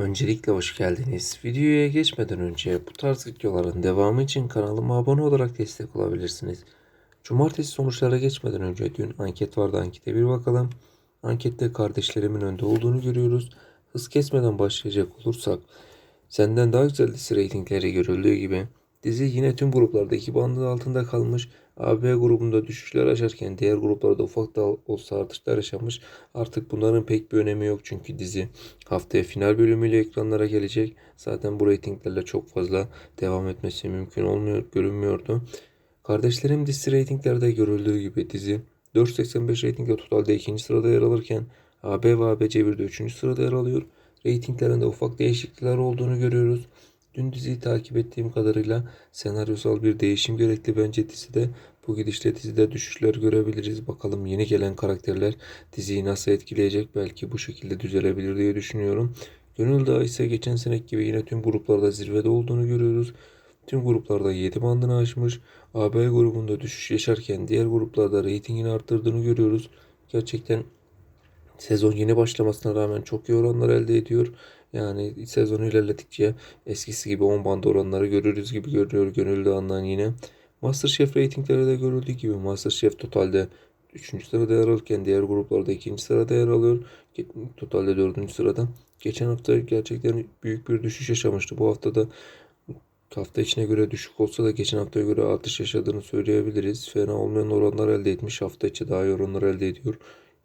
Öncelikle hoş geldiniz. Videoya geçmeden önce bu tarz videoların devamı için kanalıma abone olarak destek olabilirsiniz. Cumartesi sonuçlara geçmeden önce dün anket vardı ankete bir bakalım. Ankette kardeşlerimin önde olduğunu görüyoruz. Hız kesmeden başlayacak olursak senden daha güzel dizi reytingleri görüldüğü gibi dizi yine tüm gruplarda iki bandın altında kalmış. AB grubunda düşüşler yaşarken diğer gruplarda ufak da olsa artışlar yaşamış. Artık bunların pek bir önemi yok çünkü dizi haftaya final bölümüyle ekranlara gelecek. Zaten bu reytinglerle çok fazla devam etmesi mümkün olmuyor, görünmüyordu. Kardeşlerim dizisi reytinglerde görüldüğü gibi dizi 4.85 reytingle totalde ikinci sırada yer alırken AB ve ABC1'de üçüncü sırada yer alıyor. Reytinglerinde ufak değişiklikler olduğunu görüyoruz. Dün diziyi takip ettiğim kadarıyla senaryosal bir değişim gerekli bence dizide. Bu gidişle dizide düşüşler görebiliriz. Bakalım yeni gelen karakterler diziyi nasıl etkileyecek belki bu şekilde düzelebilir diye düşünüyorum. Gönül Dağı ise geçen seneki gibi yine tüm gruplarda zirvede olduğunu görüyoruz. Tüm gruplarda 7 bandını aşmış. AB grubunda düşüş yaşarken diğer gruplarda reytingini arttırdığını görüyoruz. Gerçekten sezon yeni başlamasına rağmen çok iyi oranlar elde ediyor. Yani sezonu ilerledikçe eskisi gibi 10 band oranları görürüz gibi görünüyor Gönül Dağı'ndan yine. Masterchef reytingleri de görüldüğü gibi Masterchef totalde 3. sırada yer alırken diğer gruplarda 2. sırada yer alıyor. Totalde 4. sırada. Geçen hafta gerçekten büyük bir düşüş yaşamıştı. Bu hafta da hafta içine göre düşük olsa da geçen haftaya göre artış yaşadığını söyleyebiliriz. Fena olmayan oranlar elde etmiş. Hafta içi daha iyi oranlar elde ediyor.